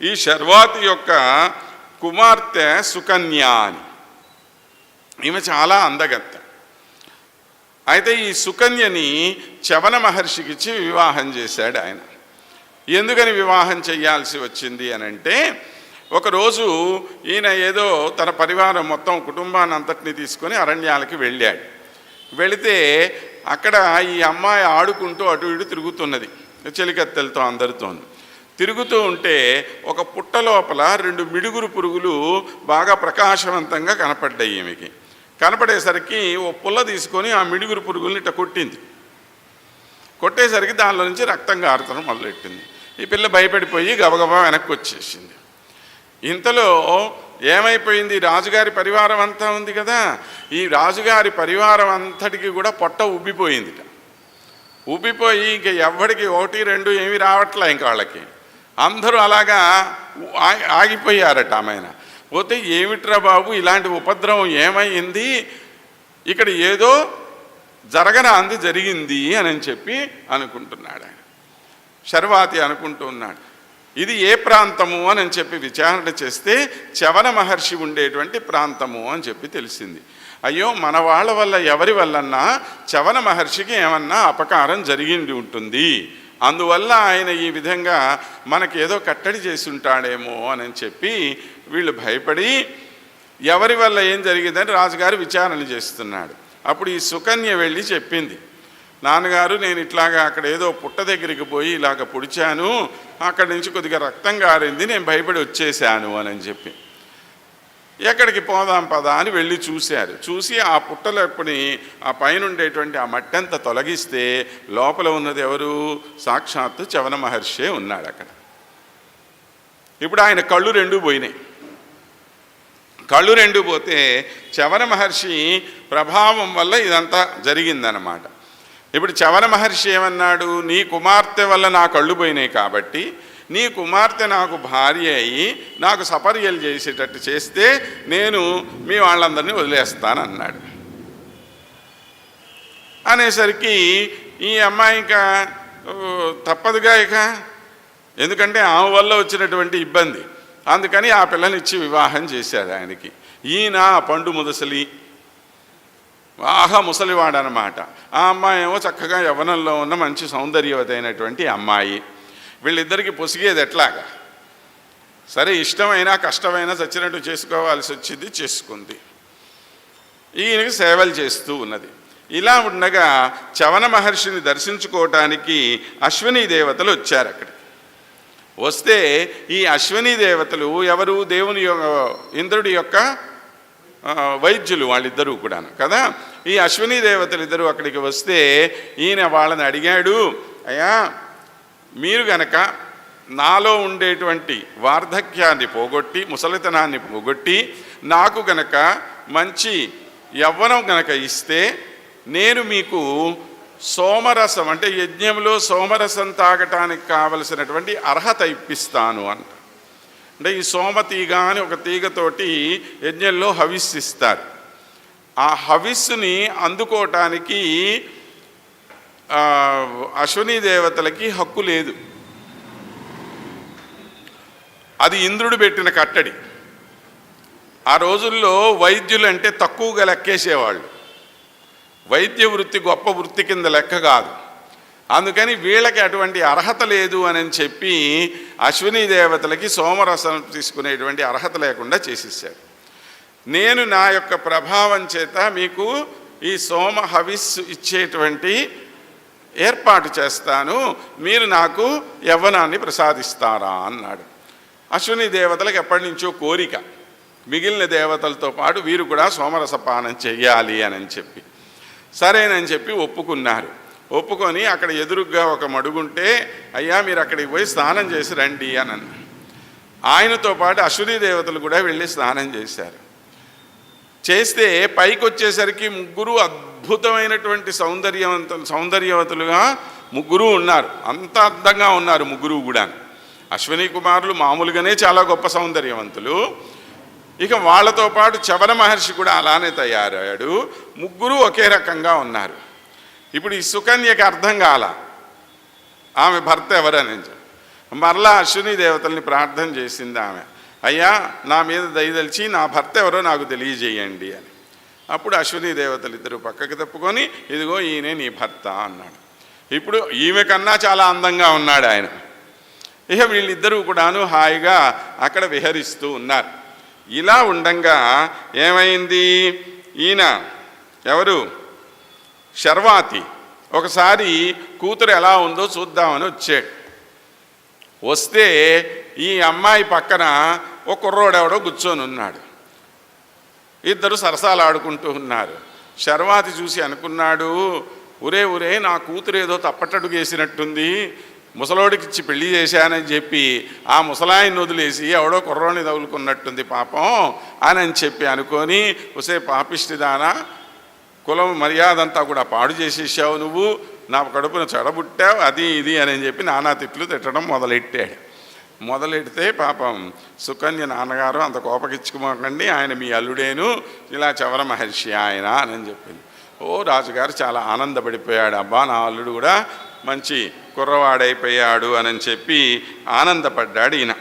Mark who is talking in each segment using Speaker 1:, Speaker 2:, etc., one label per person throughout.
Speaker 1: ఈ శర్వాతి యొక్క కుమార్తె సుకన్య అని ఈమె చాలా అందగత్త. అయితే ఈ సుకన్యని చవన మహర్షికిచ్చి వివాహం చేశాడు ఆయన. ఎందుకని వివాహం చేయాల్సి వచ్చింది అని అంటే ఒకరోజు ఈయన ఏదో తన పరివారం మొత్తం కుటుంబాన్ని అంతటిని తీసుకొని అరణ్యాలకి వెళ్ళాడు. వెళితే అక్కడ ఈ అమ్మాయి ఆడుకుంటూ అటు ఇటు తిరుగుతున్నది చెలికత్తెలతో అందరితోనూ. తిరుగుతూ ఉంటే ఒక పుట్ట లోపల రెండు మిడుగురు పురుగులు బాగా ప్రకాశవంతంగా కనపడ్డాయి ఈమెకి. కనపడేసరికి ఓ పుల్ల తీసుకొని ఆ మిడుగురు పురుగుల్ని ఇట్ట కొట్టింది. కొట్టేసరికి దానిలో నుంచి రక్తం గారుతడం మొదలెట్టింది. ఈ పిల్ల భయపడిపోయి గబగబా వెనక్కి వచ్చేసింది ఇంతలో ఏమైపోయింది? రాజుగారి పరివారం అంతా ఉంది కదా. ఈ రాజుగారి పరివారం అంతటికి కూడా పొట్ట ఉబ్బిపోయిందిట. ఉబ్బిపోయి ఇంక ఎవ్వడికి ఒకటి రెండు ఏమి రావట్లే ఇంక వాళ్ళకి. అందరూ అలాగా ఆగిపోయారట ఆమెన. పోతే ఏమిట్రా బాబు ఇలాంటి ఉపద్రవం ఏమైంది? ఇక్కడ ఏదో జరగరాంది జరిగింది అని చెప్పి అనుకుంటున్నాడు ఆయన. శర్వాతి అనుకుంటూ ఉన్నాడు. ఇది ఏ ప్రాంతము అని చెప్పి విచారణ చేస్తే చవన మహర్షి ఉండేటువంటి ప్రాంతము అని చెప్పి తెలిసింది. అయ్యో మన వాళ్ళ వల్ల ఎవరి వల్లన్నా చవన మహర్షికి ఏమన్నా అపకారం జరిగింది ఉంటుంది. అందువల్ల ఆయన ఈ విధంగా మనకి ఏదో కట్టడి చేసి ఉంటాడేమో అని చెప్పి వీళ్ళు భయపడి ఎవరి వల్ల ఏం జరిగిందని రాజుగారు విచారణ చేస్తున్నాడు. అప్పుడు ఈ సుకన్య వెళ్ళి చెప్పింది నాన్నగారు నేను ఇట్లాగా అక్కడ ఏదో పుట్ట దగ్గరికి పోయి ఇలాగ పొడిచాను అక్కడి నుంచి కొద్దిగా రక్తం గారింది నేను భయపడి వచ్చేసాను అని చెప్పి. ఎక్కడికి పోదాం పదా అని వెళ్ళి చూశారు. చూసి ఆ పుట్టలప్పుని ఆ పైన ఉండేటువంటి ఆ మట్టి అంతా తొలగిస్తే లోపల ఉన్నది ఎవరు? సాక్షాత్తు చవన మహర్షే ఉన్నాడు అక్కడ. ఇప్పుడు ఆయన కళ్ళు రెండు పోయినాయి. కళ్ళు రెండు పోతే చవన మహర్షి ప్రభావం వల్ల ఇదంతా జరిగిందనమాట ఇప్పుడు చవన మహర్షి ఏమన్నాడు? నీ కుమార్తె వల్ల నా కళ్ళు పోయినాయి కాబట్టి నీ కుమార్తె నాకు భార్య అయి నాకు సపర్యలు చేసేటట్టు చేస్తే నేను మీ వాళ్ళందరినీ వదిలేస్తానన్నాడు. అనేసరికి ఈ అమ్మాయి ఇంకా తప్పదుగా ఇక. ఎందుకంటే ఆమె వల్ల వచ్చినటువంటి ఇబ్బంది. అందుకని ఆ పిల్లని ఇచ్చి వివాహం చేశాడు ఆయనకి. ఈయన పండు ముదసలి. బాగా ముసలివాడనమాట. ఆ అమ్మాయి ఏమో చక్కగా యవ్వనంలో ఉన్న మంచి సౌందర్యవతైనటువంటి అమ్మాయి. వీళ్ళిద్దరికి పొసిగేది ఎట్లాగా? సరే ఇష్టమైనా కష్టమైనా చచ్చినట్టు చేసుకోవాల్సి వచ్చింది చేసుకుంది. ఈయనకి సేవలు చేస్తూ ఉన్నది. ఇలా ఉండగా చవన మహర్షిని దర్శించుకోవటానికి అశ్విని దేవతలు వచ్చారు అక్కడికి. వస్తే ఈ అశ్విని దేవతలు ఎవరు? దేవుని ఇంద్రుడి యొక్క వైద్యులు వాళ్ళిద్దరూ కూడాను కదా? ఈ అశ్విని దేవతలు ఇద్దరు అక్కడికి వస్తే ఈయన వాళ్ళని అడిగాడు అయ్యా మీరు గనక నాలో ఉండేటువంటి వార్ధక్యాన్ని పోగొట్టి ముసలితనాన్ని పోగొట్టి నాకు గనక మంచి యవ్వనం గనక ఇస్తే నేను మీకు సోమరసం అంటే యజ్ఞంలో సోమరసం తాగటానికి కావలసినటువంటి అర్హత ఇప్పిస్తాను అంట. అంటే ఈ సోమ తీగ అని ఒక తీగతోటి యజ్ఞంలో హవిస్సిస్తారు ఆ హవిస్సుని అందుకోవటానికి అశ్విని దేవతలకి హక్కు లేదు. అది ఇంద్రుడు పెట్టిన కట్టడి. ఆ రోజుల్లో వైద్యులు అంటే తక్కువగా లెక్కేసేవాళ్ళు. వైద్య వృత్తి గొప్ప వృత్తి కింద లెక్క కాదు. అందుకని వీళ్ళకి అటువంటి అర్హత లేదు అని చెప్పి అశ్విని దేవతలకి సోమరసం తీసుకునేటువంటి అర్హత లేకుండా చేసేసాడు నేను నా యొక్క ప్రభావం చేత మీకు ఈ సోమ హవిస్సు ఇచ్చేటువంటి ఏర్పాటు చేస్తాను మీరు నాకు యవ్వనాన్ని ప్రసాదిస్తారా అన్నాడు. అశ్విని దేవతలకు ఎప్పటి నుంచో కోరిక. మిగిలిన దేవతలతో పాటు వీరు కూడా సోమరసపానం చెయ్యాలి అని చెప్పి. సరేనని చెప్పి ఒప్పుకున్నారు. ఒప్పుకొని అక్కడ ఎదురుగ్గా ఒక మడుగుంటే అయ్యా మీరు అక్కడికి పోయి స్నానం చేసి రండి అని అన్నారు. ఆయనతో పాటు అశ్విని దేవతలు కూడా వెళ్ళి స్నానం చేశారు. చేస్తే పైకి వచ్చేసరికి ముగ్గురు అద్భుతమైనటువంటి సౌందర్యవంత సౌందర్యవతులుగా ముగ్గురు ఉన్నారు. అంత అందంగా ఉన్నారు ముగ్గురు కూడా అశ్విని కుమారులు మామూలుగానే చాలా గొప్ప సౌందర్యవంతులు. ఇక వాళ్ళతో పాటు చవన మహర్షి కూడా అలానే తయారయ్యాడు ముగ్గురు ఒకే రకంగా ఉన్నారు. ఇప్పుడు ఈ సుకన్యకి అర్థం కాల. ఆమె భర్త ఎవరని. మరలా అశ్విని దేవతల్ని ప్రార్థన చేసింది ఆమె. అయ్యా నా మీద దయదలిచి నా భర్త ఎవరో నాకు తెలియజేయండి అని. అప్పుడు అశ్విని దేవతలు ఇద్దరు పక్కకి తప్పుకొని ఇదిగో ఈయనే నీ భర్త అన్నాడు. ఇప్పుడు ఈమె కన్నా చాలా అందంగా ఉన్నాడు ఆయన. ఇక వీళ్ళిద్దరూ కూడాను హాయిగా అక్కడ విహరిస్తూ ఉన్నారు. ఇలా ఉండంగా ఏమైంది? ఈయన ఎవరు? శర్వాతి. ఒకసారి కూతురు ఎలా ఉందో చూద్దామని వచ్చాడు. వస్తే ఈ అమ్మాయి పక్కన ఓ కుర్రోడు ఎవడో కూర్చొని ఉన్నాడు. ఇద్దరు సరసాలు ఆడుకుంటూ ఉన్నారు. శర్వాతి చూసి అనుకున్నాడు ఒరే ఒరే నా కూతురు ఏదో తప్పటడుగు వేసినట్టుంది ముసలోడికి ఇచ్చి పెళ్ళి చేశానని చెప్పి ఆ ముసలాయిని వదిలేసి ఎవడో కుర్రోని తగులుకున్నట్టుంది పాపం అని అని చెప్పి అనుకొని ఒసే పాపిష్టిదానా కులం మర్యాద అంతా కూడా పాడు చేసేసావు నువ్వు. నా కడుపున చెడబుట్టావు అది ఇది అని చెప్పి నానా తిట్లు తిట్టడం మొదలెట్టాడు. మొదలెడితే పాపం సుకన్య నాన్నగారు అంత కోపకిచ్చుకోకండి ఆయన మీ అల్లుడేను. ఇలా చవర మహర్షి ఆయన అని చెప్పింది. ఓ రాజుగారు చాలా ఆనందపడిపోయాడు. అబ్బా నా అల్లుడు కూడా మంచి కుర్రవాడైపోయాడు అని చెప్పి ఆనందపడ్డాడు ఈయన.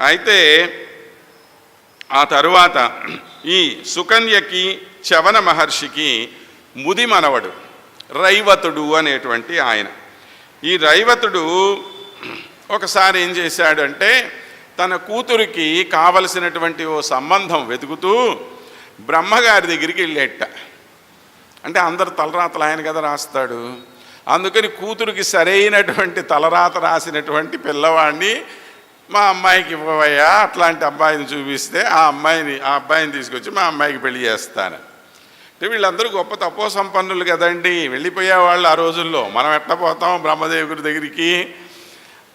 Speaker 1: అయితే ఆ తరువాత ఈ సుకన్యకి చవన మహర్షికి ముది మనవడు రైవతుడు అనేటువంటి ఆయన. ఈ రైవతుడు ఒకసారి ఏం చేశాడంటే తన కూతురికి కావలసినటువంటి ఓ సంబంధం వెతుకుతూ బ్రహ్మగారి దగ్గరికి వెళ్ళేట. అంటే అందరు తలరాతలు ఆయన కదా రాస్తాడు. అందుకని కూతురికి సరైనటువంటి తలరాత రాసినటువంటి పిల్లవాడిని మా అమ్మాయికి ఇవ్వవయ్యా అట్లాంటి అబ్బాయిని చూపిస్తే ఆ అమ్మాయిని ఆ అబ్బాయిని తీసుకొచ్చి మా అమ్మాయికి పెళ్ళి చేస్తాను. అంటే వీళ్ళందరూ గొప్ప తపో సంపన్నులు కదండి. వెళ్ళిపోయేవాళ్ళు ఆ రోజుల్లో. మనం ఎట్ట పోతాం బ్రహ్మదేవుడి దగ్గరికి?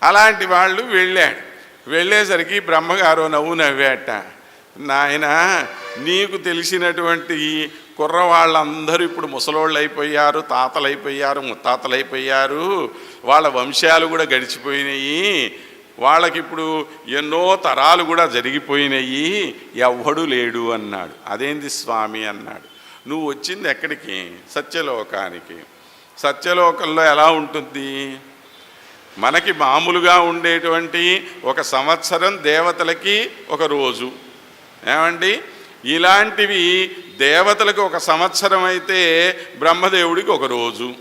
Speaker 1: అలాంటి వాళ్ళు వెళ్ళాడు. వెళ్ళేసరికి బ్రహ్మగారు నవ్వు నవ్వేట నాయన నీకు తెలిసినటువంటి కుర్రవాళ్ళందరూ ఇప్పుడు ముసలోళ్ళు అయిపోయారు తాతలు అయిపోయారు ముత్తాతలు అయిపోయారు వాళ్ళ వంశాలు కూడా గడిచిపోయినాయి వాళ్ళకి ఇప్పుడు ఎన్నో తరాలు కూడా జరిగిపోయినాయి ఎవ్వడు లేడు అన్నాడు. అదేంది స్వామి అన్నాడు. నువ్వు వచ్చింది ఎక్కడికి? సత్యలోకానికి. సత్యలోకంలో ఎలా ఉంటుంది? మనకి మామూలుగా ఉండేటువంటి ఒక సంవత్సరం దేవతలకి ఒక రోజు. ఏమండి? ఇలాంటివి దేవతలకు ఒక సంవత్సరం అయితే బ్రహ్మదేవుడికి ఒక రోజు.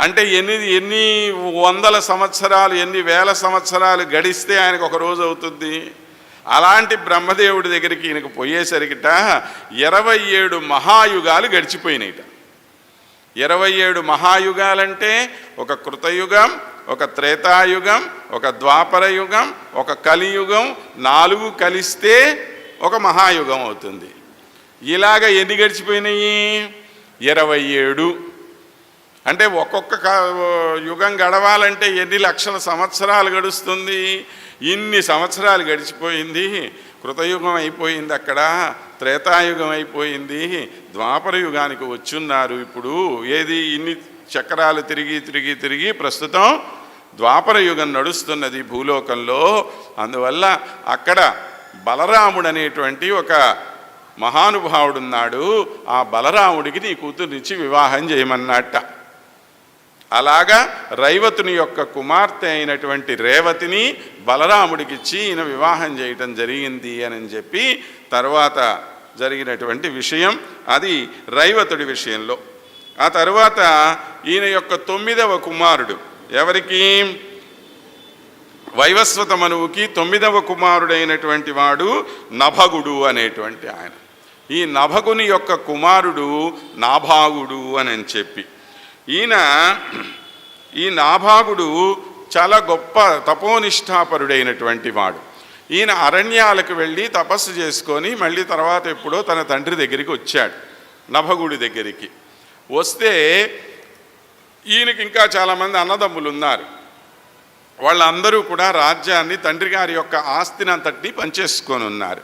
Speaker 1: అంటే ఎన్ని ఎన్ని వందల సంవత్సరాలు ఎన్ని వేల సంవత్సరాలు గడిస్తే ఆయనకు ఒక రోజు అవుతుంది? అలాంటి బ్రహ్మదేవుడి దగ్గరికి ఈయనకు పోయేసరికిట ఇరవై ఏడు మహాయుగాలు గడిచిపోయినాయిట. ఇరవై ఏడు మహాయుగాలంటే ఒక కృతయుగం ఒక త్రేతాయుగం ఒక ద్వాపర యుగం ఒక కలియుగం నాలుగు కలిస్తే ఒక మహాయుగం అవుతుంది. ఇలాగ ఎన్ని గడిచిపోయినాయి? ఇరవై ఏడు. అంటే ఒక్కొక్క యుగం గడవాలంటే ఎన్ని లక్షల సంవత్సరాలు గడుస్తుంది? ఇన్ని సంవత్సరాలు గడిచిపోయింది. కృతయుగం అయిపోయింది అక్కడ. త్రేతాయుగం అయిపోయింది ద్వాపర యుగానికి వచ్చున్నారు ఇప్పుడు. ఏది? ఇన్ని చక్రాలు తిరిగి తిరిగి తిరిగి ప్రస్తుతం ద్వాపర యుగం నడుస్తున్నది భూలోకంలో. అందువల్ల అక్కడ బలరాముడు అనేటువంటి ఒక మహానుభావుడున్నాడు. ఆ బలరాముడికి నీ కూతురునిచ్చి వివాహం చేయమన్నట్ట అలాగా రైవతుని యొక్క కుమార్తె అయినటువంటి రేవతిని బలరాముడికిచ్చి ఈయన వివాహం చేయటం జరిగింది అని చెప్పి తర్వాత జరిగినటువంటి విషయం అది రైవతుడి విషయంలో. ఆ తర్వాత ఈయన యొక్క తొమ్మిదవ కుమారుడు ఎవరికి? వైవస్వత మనువుకి తొమ్మిదవ కుమారుడైనటువంటి వాడు నభగుడు అనేటువంటి ఆయన. ఈ నభగుని యొక్క కుమారుడు నాభాగుడు అని చెప్పి. ఈయన ఈ నాభాగుడు చాలా గొప్ప తపోనిష్టాపరుడైనటువంటి వాడు. ఈయన అరణ్యాలకు వెళ్ళి తపస్సు చేసుకొని మళ్ళీ తర్వాత ఎప్పుడో తన తండ్రి దగ్గరికి వచ్చాడు నభగుడి దగ్గరికి. వస్తే ఈయనకి ఇంకా చాలామంది అన్నదమ్ములు ఉన్నారు. వాళ్ళందరూ కూడా రాజ్యాన్ని తండ్రి గారి యొక్క ఆస్తిని అంతటి పంచేసుకొని ఉన్నారు.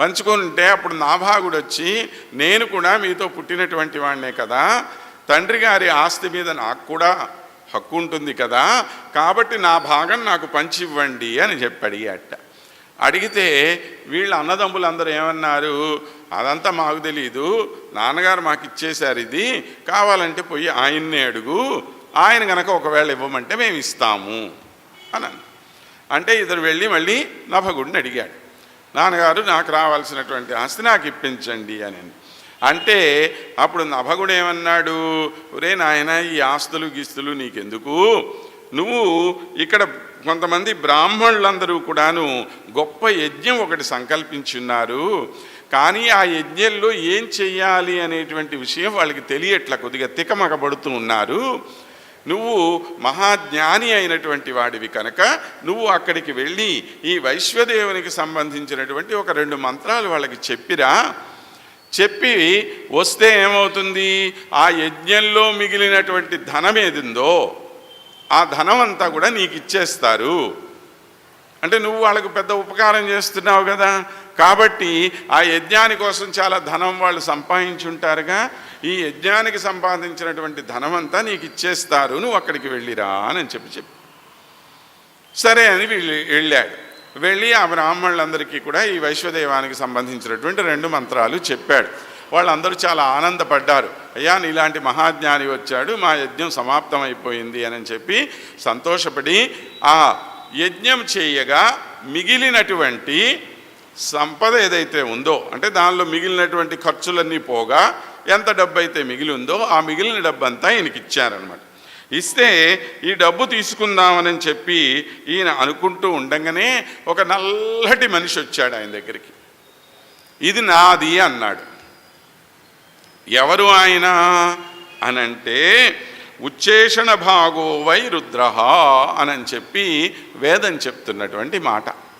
Speaker 1: పంచుకొని ఉంటే అప్పుడు నాభాగుడు వచ్చి నేను కూడా మీతో పుట్టినటువంటి వాడినే కదా తండ్రి గారి ఆస్తి మీద నాకు కూడా హక్కు ఉంటుంది కదా కాబట్టి నా భాగం నాకు పంచి ఇవ్వండి అని చెప్పి అడిగాట. అడిగితే వీళ్ళ అన్నదమ్ములందరూ ఏమన్నారు? అదంతా మాకు తెలియదు నాన్నగారు మాకు ఇచ్చేశారు ఇది. కావాలంటే పోయి ఆయన్నే అడుగు. ఆయన గనక ఒకవేళ ఇవ్వమంటే మేము ఇస్తాము. అని అంటే ఇద్దరు వెళ్ళి మళ్ళీ నభగుడిని అడిగాడు. నాన్నగారు నాకు రావాల్సినటువంటి ఆస్తి నాకు ఇప్పించండి అని అంటే అప్పుడు నభగుడు ఏమన్నాడు? ఒరే నాయన ఈ ఆస్తులు గీస్తులు నీకెందుకు? నువ్వు ఇక్కడ కొంతమంది బ్రాహ్మణులందరూ కూడాను గొప్ప యజ్ఞం ఒకటి సంకల్పించున్నారు. కానీ ఆ యజ్ఞంలో ఏం చెయ్యాలి అనేటువంటి విషయం వాళ్ళకి తెలియట్ల కొద్దిగా తికమకబడుతూ ఉన్నారు. నువ్వు మహాజ్ఞాని అయినటువంటి వాడివి కనుక నువ్వు అక్కడికి వెళ్ళి ఈ వైశ్వదేవునికి సంబంధించినటువంటి ఒక రెండు మంత్రాలు వాళ్ళకి చెప్పిరా. చెప్పి వస్తే ఏమవుతుంది? ఆ యజ్ఞంలో మిగిలినటువంటి ధనం ఏదిందో ఆ ధనం అంతా కూడా నీకు ఇచ్చేస్తారు అంటే నువ్వు వాళ్ళకు పెద్ద ఉపకారం చేస్తున్నావు కదా. కాబట్టి ఆ యజ్ఞాని కోసం చాలా ధనం వాళ్ళు సంపాదించుంటారుగా. ఈ యజ్ఞానికి సంపాదించినటువంటి ధనం అంతా నీకు ఇచ్చేస్తారు నువ్వు అక్కడికి వెళ్ళిరా అని చెప్పి చెప్పి. సరే అని వెళ్ళి వెళ్ళాడు వెళ్ళి ఆ బ్రాహ్మణులందరికీ కూడా ఈ వైశ్వదేవానికి సంబంధించినటువంటి రెండు మంత్రాలు చెప్పాడు. వాళ్ళందరూ చాలా ఆనందపడ్డారు. అయ్యా నీలాంటి మహాజ్ఞాని వచ్చాడు మా యజ్ఞం సమాప్తమైపోయింది అని చెప్పి సంతోషపడి ఆ యజ్ఞం చేయగా మిగిలినటువంటి సంపద ఏదైతే ఉందో అంటే దానిలో మిగిలినటువంటి ఖర్చులన్నీ పోగా ఎంత డబ్బు అయితే మిగిలి ఉందో ఆ మిగిలిన డబ్బు అంతా ఈయనకి ఇచ్చారనమాట ఇస్తే ఈ డబ్బు తీసుకుందామని చెప్పి ఈయన అనుకుంటూ ఉండగానే ఒక నల్లటి మనిషి వచ్చాడు ఆయన దగ్గరికి. ఇది నాది అన్నాడు. ఎవరు ఆయన? అనంటే ఉచ్చేషణ భాగో వై రుద్ర అని చెప్పి వేదం చెప్తున్నటువంటి మాట.